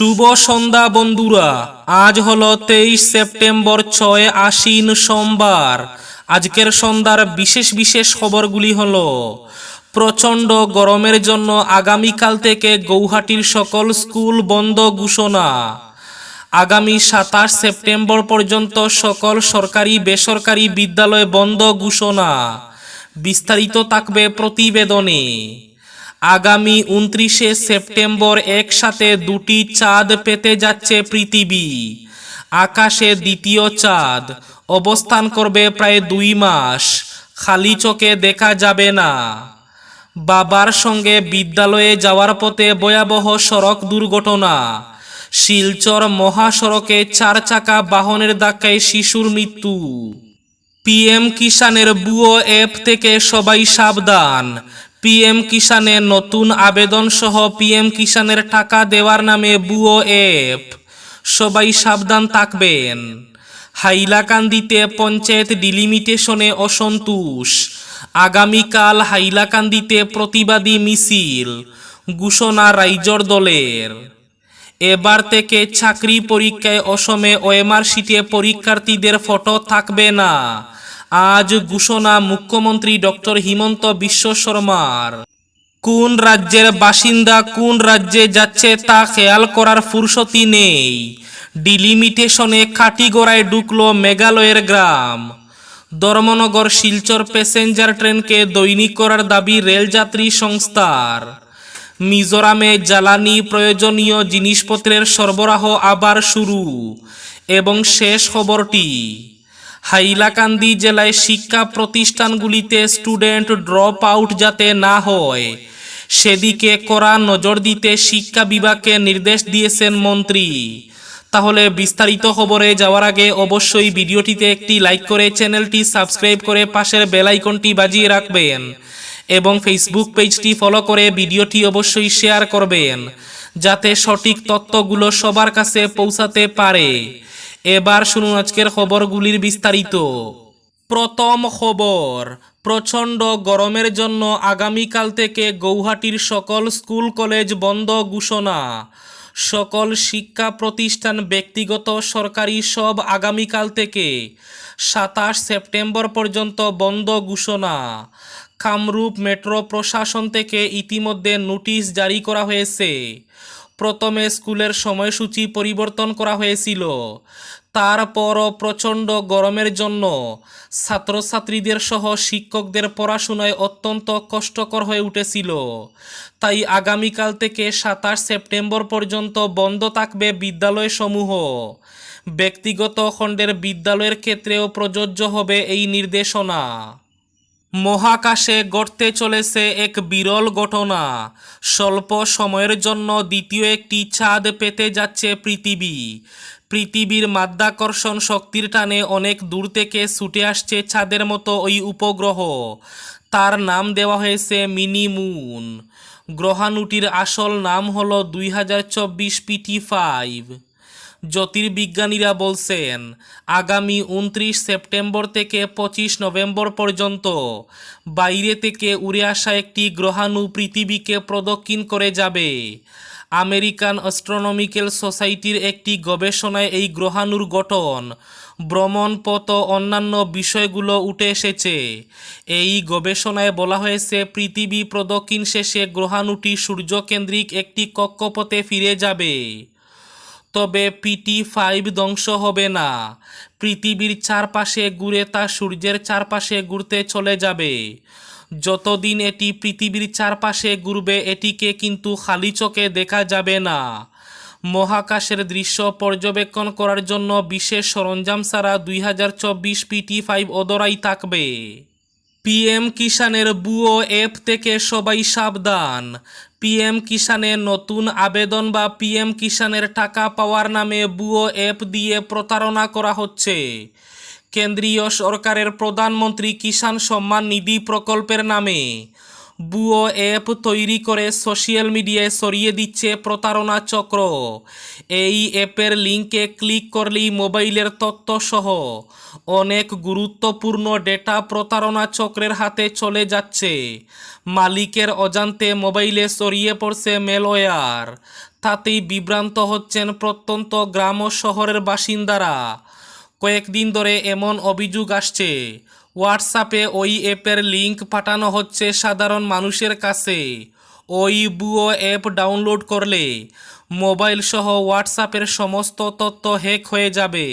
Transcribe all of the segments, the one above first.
শুভ সন্ধ্যা, বন্ধুরা। আজ হলো তেইশ সেপ্টেম্বর ছয় আশ্বিন সোমবার। আজকের সন্ধ্যার বিশেষ বিশেষ খবরগুলি হল, প্রচণ্ড গরমের জন্য আগামীকাল থেকে গৌহাটির সকল স্কুল বন্ধ ঘোষণা। আগামী সাতাশ সেপ্টেম্বর পর্যন্ত সকল সরকারি, বেসরকারি বিদ্যালয় বন্ধ ঘোষণা। বিস্তারিত থাকবে প্রতিবেদনে। আগামী উনত্রিশে সেপ্টেম্বর একসাথে দুটি চাঁদ পেতে যাচ্ছে পৃথিবী। আকাশে দ্বিতীয় চাঁদ। অবস্থান করবে প্রায় দুই মাস। খালি চোখে দেখা যাবে না। বাবার সঙ্গে বিদ্যালয়ে যাওয়ার পথে ভয়াবহ সড়ক দুর্ঘটনা। শিলচর মহাসড়কে চার চাকা বাহনের ধাক্কায় শিশুর মৃত্যু। পিএম কিষানের বুয়ো অ্যাপ থেকে সবাই সাবধান। পিএম কিষানে নতুন আবেদন সহ পিএম কিষানের টাকা দেওয়ার নামে বুয়ো অ্যাপ। সবাই সাবধান থাকবেন। হাইলাকান্দিতে পঞ্চায়েত ডিলিমিটেশনে অসন্তোষ। আগামীকাল হাইলাকান্দিতে প্রতিবাদী মিছিল, ঘোষণা রাইজর দলের। এবার থেকে চাকরি পরীক্ষায় অসমে ওএমআর শিটে পরীক্ষার্থীদের ফটো থাকবে না। আজ ঘোষণা মুখ্যমন্ত্রী ডক্টর হিমন্ত বিশ্ব শর্মার। কোন রাজ্যের বাসিন্দা কোন রাজ্যে যাচ্ছে তা খেয়াল করার ফুরসতি নেই। ডিলিমিটেশনে কাটিগড়ায় ঢুকলো মেঘালয়ের গ্রাম। ধর্মনগর শিলচর প্যাসেঞ্জার ট্রেনকে দৈনিক করার দাবি রেলযাত্রী সংস্থার। মিজোরামে জ্বালানি প্রয়োজনীয় জিনিসপত্রের সরবরাহ আবার শুরু। এবং শেষ খবরটি হাইলাকান্দি জেলায় শিক্ষা প্রতিষ্ঠানগুলিতে স্টুডেন্ট ড্রপ আউট যাতে না হয়। সেদিকে কড়া নজর দিতে শিক্ষা বিভাগকে নির্দেশ দিয়েছেন মন্ত্রী। তাহলে বিস্তারিত খবরে যাওয়ার আগে অবশ্যই ভিডিওটিতে একটি লাইক করে চ্যানেলটি সাবস্ক্রাইব করে পাশের বেল আইকনটি বাজিয়ে রাখবেন এবং ফেসবুক পেজটি ফলো করে ভিডিওটি অবশ্যই শেয়ার করবেন, যাতে সঠিক তথ্যগুলো সবার কাছে পৌঁছাতে পারে। এবার শুনুন আজকের খবরগুলির বিস্তারিত। প্রথম খবর, প্রচণ্ড গরমের জন্য আগামীকাল থেকে গৌহাটির সকল স্কুল, কলেজ বন্ধ ঘোষণা। সকল শিক্ষা প্রতিষ্ঠান ব্যক্তিগত, সরকারি সব আগামীকাল থেকে সাতাশ সেপ্টেম্বর পর্যন্ত বন্ধ ঘোষণা। কামরূপ মেট্রো প্রশাসন থেকে ইতিমধ্যে নোটিশ জারি করা হয়েছে। প্রথমে স্কুলের সময়সূচি পরিবর্তন করা হয়েছিল। তারপরও প্রচণ্ড গরমের জন্য ছাত্রছাত্রীদের সহ শিক্ষকদের পড়াশোনায় অত্যন্ত কষ্টকর হয়ে উঠেছিল। তাই আগামীকাল থেকে সাতাশ সেপ্টেম্বর পর্যন্ত বন্ধ থাকবে বিদ্যালয়সমূহ। ব্যক্তিগত খণ্ডের বিদ্যালয়ের ক্ষেত্রেও প্রযোজ্য হবে এই নির্দেশনা। মহাকাশে গড়তে চলেছে এক বিরল ঘটনা। স্বল্প সময়ের জন্য দ্বিতীয় একটি চাঁদ পেতে যাচ্ছে পৃথিবী। পৃথিবীর মাধ্যাকর্ষণ শক্তির টানে অনেক দূর থেকে ছুটে আসছে চাঁদের মতো ওই উপগ্রহ। তার নাম দেওয়া হয়েছে মিনি মুন। গ্রহাণুটির আসল নাম হলো দুই হাজার চব্বিশ পিটি ফাইভ। জ্যোতির্বিজ্ঞানীরা বলছেন, আগামী উনত্রিশ সেপ্টেম্বর থেকে পঁচিশ নভেম্বর পর্যন্ত বাইরে থেকে উড়ে আসা একটি গ্রহাণু পৃথিবীকে প্রদক্ষিণ করে যাবে। আমেরিকান অ্যাস্ট্রোনমিক্যাল সোসাইটির একটি গবেষণায় এই গ্রহাণুর গঠন ভ্রমণ পথ ও অন্যান্য বিষয়গুলো উঠে এসেছে। এই গবেষণায় বলা হয়েছে, পৃথিবী প্রদক্ষিণ শেষে গ্রহাণুটি সূর্যকেন্দ্রিক একটি কক্ষপথে ফিরে যাবে। তবে পিটি ফাইভ ধ্বংস হবে না। পৃথিবীর চারপাশে ঘুরে তা সূর্যের চারপাশে ঘুরতে চলে যাবে। যতদিন এটি পৃথিবীর চারপাশে ঘুরবে, এটিকে কিন্তু খালি চোখে দেখা যাবে না। মহাকাশের দৃশ্য পর্যবেক্ষণ করার জন্য বিশেষ সরঞ্জাম ছাড়া দুই হাজার চব্বিশ পিটি ফাইভ অদরাই থাকবে। পিএম কিষানের বুয়ো অ্যাপ থেকে সবাই সাবধান। পিএম কিষানে নতুন আবেদন বা পিএম কিষানের টাকা পাওয়ার নামে বুয়ো অ্যাপ দিয়ে প্রতারণা করা হচ্ছে। কেন্দ্রীয় সরকারের প্রধানমন্ত্রী কিষাণ সম্মান নিধি প্রকল্পের নামে বুয়ো অ্যাপ তৈরি করে সোশ্যাল মিডিয়ায় সরিয়ে দিচ্ছে প্রতারণা চক্র। এই অ্যাপের লিঙ্কে ক্লিক করলেই মোবাইলের তথ্যসহ অনেক গুরুত্বপূর্ণ ডেটা প্রতারণা চক্রের হাতে চলে যাচ্ছে। মালিকের অজান্তে মোবাইলে সরিয়ে পড়ছে মেলওয়্যার। তাতেই বিভ্রান্ত হচ্ছেন প্রত্যন্ত গ্রাম ও শহরের বাসিন্দারা। কয়েকদিন ধরে এমন অভিযোগ আসছে। হোয়াটসঅ্যাপে ওই অ্যাপের লিংক পাঠানো হচ্ছে সাধারণ মানুষের কাছে। ওই বুয়ো অ্যাপ ডাউনলোড করলে মোবাইল সহ হোয়াটসঅ্যাপের সমস্ত তথ্য হ্যাক হয়ে যাবে।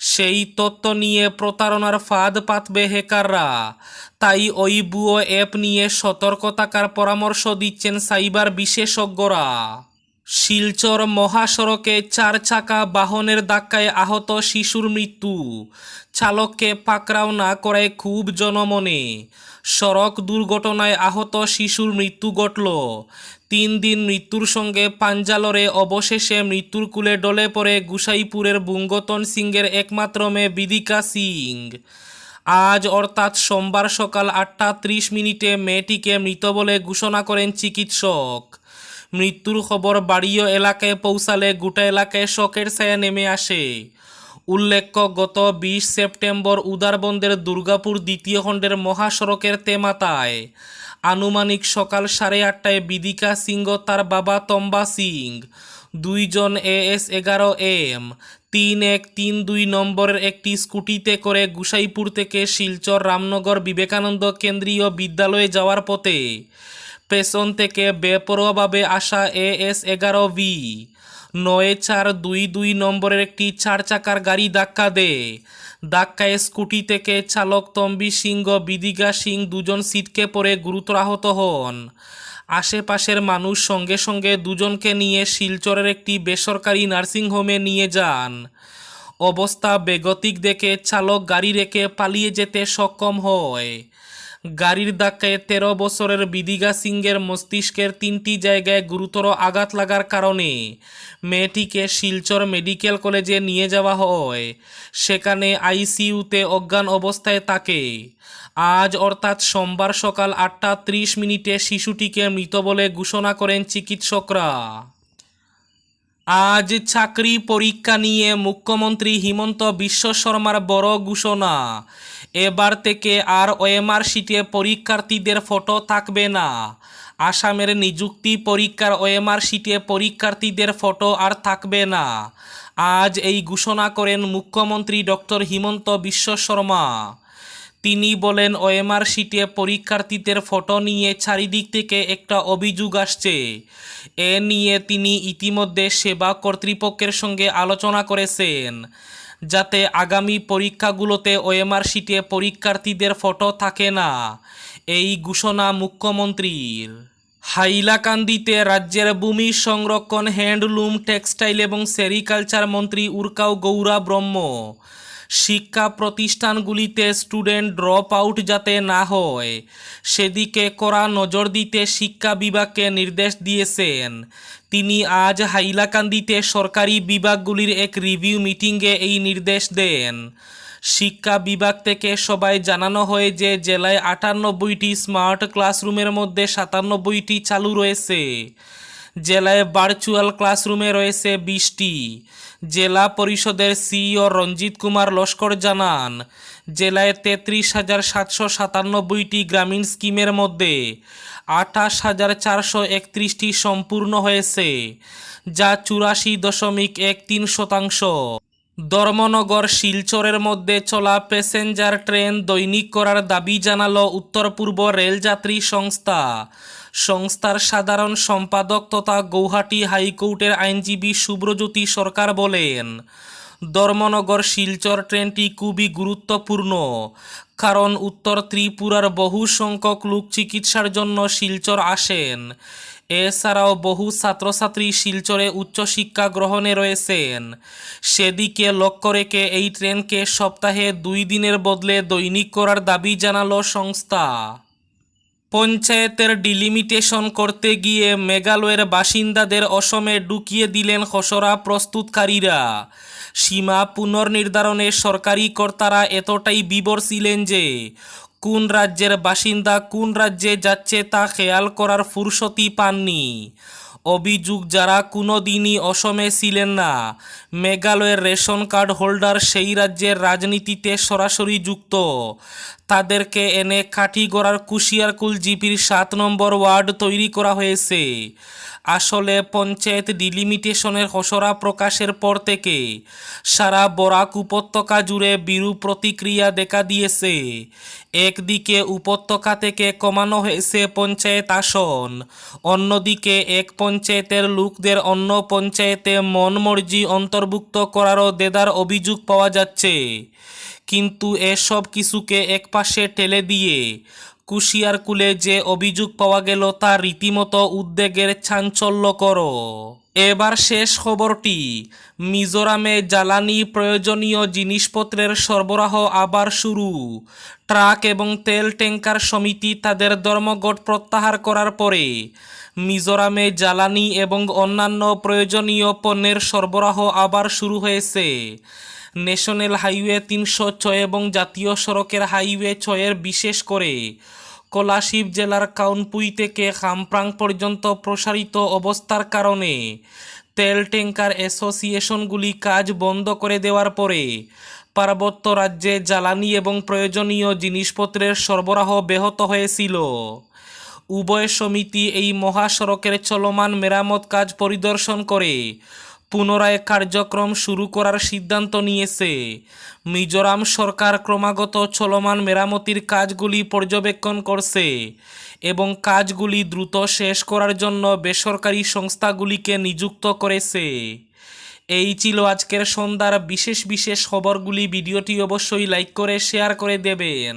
সেই তথ্য নিয়ে প্রতারণার ফাঁদ পাতবে হ্যাকাররা। তাই ওই বুয়ো অ্যাপ নিয়ে সতর্ক থাকার পরামর্শ দিচ্ছেন সাইবার বিশেষজ্ঞরা। শিলচর মহাসড়কে চার চাকা বাহনের ধাক্কায় আহত শিশুর মৃত্যু। চালককে পাকড়াও না করায় খুব জনমনে। সড়ক দুর্ঘটনায় আহত শিশুর মৃত্যু ঘটল। তিন দিন মৃত্যুর সঙ্গে পাঞ্জালরে অবশেষে মৃত্যুর কুলে ডলে পড়ে গুসাইপুরের বুঙ্গতন সিংয়ের একমাত্র মেয়ে বিদিকা সিং। আজ অর্থাৎ সোমবার সকাল আটটা ত্রিশ মিনিটে মেয়েটিকে মৃত বলে ঘোষণা করেন চিকিৎসক। মৃত্যুর খবর বাড়িও এলাকায় পৌঁছালে, গোটা এলাকায় শোকের ছায়া নেমে আসে। উল্লেখ্য, গত বিশ সেপ্টেম্বর উদারবন্দের দুর্গাপুর দ্বিতীয় খণ্ডের মহাসড়কের তেমাতায় আনুমানিক সকাল সাড়ে আটটায় বিদিকা সিংহ, তার বাবা তম্বা সিং, দুইজন এএস এগারো এম, তিন এক তিন দুই নম্বরের একটি স্কুটিতে করে গুসাইপুর থেকে শিলচর রামনগর বিবেকানন্দ কেন্দ্রীয় বিদ্যালয়ে যাওয়ার পথে পেছন থেকে বেপরোয়াভাবে আসা এএস এগারো ভি নয় চার দুই দুই নম্বরের একটি চার চাকার গাড়ি ধাক্কা দেয়। ধাক্কায় স্কুটি থেকে চালক তম্বি সিংহ, বিদিগা সিং দুজন সিটকে পড়ে গুরুতর আহত হন। আশেপাশের মানুষ সঙ্গে সঙ্গে দুজনকে নিয়ে শিলচরের একটি বেসরকারি নার্সিংহোমে নিয়ে যান। অবস্থা বেগতিক দেখে চালক গাড়ি রেখে পালিয়ে যেতে সক্ষম হয়। গাড়ির ধাক্কায় তেরো বছরের বিদিগা সিংয়ের মস্তিষ্কের তিনটি জায়গায় গুরুতর আঘাত লাগার কারণে মেয়েটিকে শিলচর মেডিকেল কলেজে নিয়ে যাওয়া হয়। সেখানে আইসিইউতে অজ্ঞান অবস্থায় তাকে। আজ অর্থাৎ সোমবার সকাল আটটা ত্রিশ মিনিটে শিশুটিকে মৃত বলে ঘোষণা করেন চিকিৎসকরা। আজ চাকরি পরীক্ষা নিয়ে মুখ্যমন্ত্রী হিমন্ত বিশ্ব শর্মার বড় ঘোষণা। এবার থেকে আর ওএমআর শিটে পরীক্ষার্থীদের ফটো থাকবে না। আসামের নিযুক্তি পরীক্ষার ওএমআর শিটে পরীক্ষার্থীদের ফটো আর থাকবে না। আজ এই ঘোষণা করেন মুখ্যমন্ত্রী ডক্টর হিমন্ত বিশ্ব শর্মা। তিনি বলেন, ওএমআর শিটে পরীক্ষার্থীদের ফটো নিয়ে চারিদিক থেকে একটা অভিযোগ আসছে। এ নিয়ে তিনি ইতিমধ্যে সেবা কর্তৃপক্ষের সঙ্গে আলোচনা করেছেন। যাতে আগামী পরীক্ষাগুলোতে ওএমআর শিটে পরীক্ষার্থীদের ফটো থাকে না। এই ঘোষণা মুখ্যমন্ত্রীর। হাইলাকান্দিতে রাজ্যের ভূমি সংরক্ষণ, হ্যান্ডলুম, টেক্সটাইল এবং সেরিকালচার মন্ত্রী উরকাও গৌরা ব্রহ্ম শিক্ষা প্রতিষ্ঠানগুলিতে স্টুডেন্ট ড্রপ আউট যাতে না হয়। সেদিকে কড়া নজর দিতে শিক্ষা বিভাগকে নির্দেশ দিয়েছেন। তিনি আজ হাইলাকান্দিতে সরকারি বিভাগগুলির এক রিভিউ মিটিংয়ে এই নির্দেশ দেন। শিক্ষা বিভাগ থেকে সবাই জানানো হয় যে, জেলায় আটানব্বইটি স্মার্ট ক্লাসরুমের মধ্যে সাতানব্বইটি চালু রয়েছে। জেলায় ভার্চুয়াল ক্লাসরুমে রয়েছে বিশটি। জেলা পরিষদের সিইও রঞ্জিত কুমার লস্কর জানান, জেলায় তেত্রিশ হাজার সাতশো সাতানব্বইটি গ্রামীণ স্কিমের মধ্যে আঠাশ হাজার চারশো একত্রিশটি সম্পূর্ণ হয়েছে, যা চুরাশি দশমিক এক তিন শতাংশ। ধর্মনগর শিলচরের মধ্যে চলা প্যাসেঞ্জার ট্রেন দৈনিক করার দাবি জানালো উত্তর পূর্ব রেলযাত্রী সংস্থা। সংস্থার সাধারণ সম্পাদক তথা গৌহাটি হাইকোর্টের আইনজীবী শুভ্রজ্যোতি সরকার বলেন, ধর্মনগর শিলচর ট্রেনটি খুবই গুরুত্বপূর্ণ, কারণ উত্তর ত্রিপুরার বহু সংখ্যক লোক চিকিৎসার জন্য শিলচর আসেন। এছাড়াও বহু ছাত্রছাত্রী শিলচরে উচ্চশিক্ষা গ্রহণে রয়েছেন। সেদিকে লক্ষ্য রেখে এই ট্রেনকে সপ্তাহে দুই দিনের বদলে দৈনিক করার দাবি জানালো সংস্থা। পঞ্চায়েতের ডিলিমিটেশন করতে গিয়ে মেঘালয়ের বাসিন্দাদের অসমে ঢুকিয়ে দিলেন খসড়া প্রস্তুতকারীরা। সীমা পুনর্নির্ধারণে সরকারি কর্তারা এতটাই বিবর ছিলেন যে, কোন রাজ্যের বাসিন্দা কোন রাজ্যে যাচ্ছে তা খেয়াল করার ফুরসতি পাননি। অভিযোগ যারা কোনো দিনই অসমে ছিলেন না। মেঘালয়ের রেশন কার্ড হোল্ডার সেই রাজ্যের রাজনীতিতে সরাসরি যুক্ত। তাদেরকে এনে কাঠিগড়ার কুশিয়ারকুল জিপির সাত নম্বর ওয়ার্ড তৈরি করা হয়েছে। আসলে পঞ্চায়েত ডিলিমিটেশনের খসড়া প্রকাশের পর থেকে সারা বরাক উপত্যকা জুড়ে বিরূপ প্রতিক্রিয়া দেখা দিয়েছে। একদিকে উপত্যকা থেকে কমানো হয়েছে পঞ্চায়েত আসন, অন্যদিকে এক পঞ্চায়েতের লোকদের অন্য পঞ্চায়েতে মন মর্জি অন্তর্ভুক্ত করারও দেদার অভিযোগ পাওয়া যাচ্ছে। কিন্তু এসব কিছুকে একপাশে ঠেলে দিয়ে কুশিয়ারকুলে যে অভিযোগ পাওয়া গেল তা রীতিমতো উদ্বেগের চাঞ্চল্যকর। এবার শেষ খবরটি। মিজোরামে জ্বালানি প্রয়োজনীয় জিনিসপত্রের সরবরাহ আবার শুরু। ট্রাক এবং তেল ট্যাঙ্কার সমিতি তাদের ধর্মঘট প্রত্যাহার করার পরে মিজোরামে জ্বালানি এবং অন্যান্য প্রয়োজনীয় পণ্যের সরবরাহ আবার শুরু হয়েছে। ন্যাশনাল হাইওয়ে তিনশো ছয় এবং জাতীয় সড়কের হাইওয়ে ছয়ের বিশেষ করে কোলাশিব জেলার কাউনপুই থেকে খামপ্রাং পর্যন্ত প্রসারিত অবস্থার কারণে তেল ট্যাঙ্কার অ্যাসোসিয়েশনগুলি কাজ বন্ধ করে দেওয়ার পরে পার্বত্য রাজ্যে জ্বালানি এবং প্রয়োজনীয় জিনিসপত্রের সরবরাহ ব্যাহত হয়েছিল। উভয় সমিতি এই মহাসড়কের চলমান মেরামত কাজ পরিদর্শন করে পুনরায় কার্যক্রম শুরু করার সিদ্ধান্ত নিয়েছে। মিজোরাম সরকার ক্রমাগত চলমান মেরামতির কাজগুলি পর্যবেক্ষণ করছে এবং কাজগুলি দ্রুত শেষ করার জন্য বেসরকারি সংস্থাগুলিকে নিযুক্ত করেছে। এই ছিল আজকের সন্ধ্যার বিশেষ বিশেষ খবরগুলি। ভিডিওটি অবশ্যই লাইক করে, শেয়ার করে দেবেন।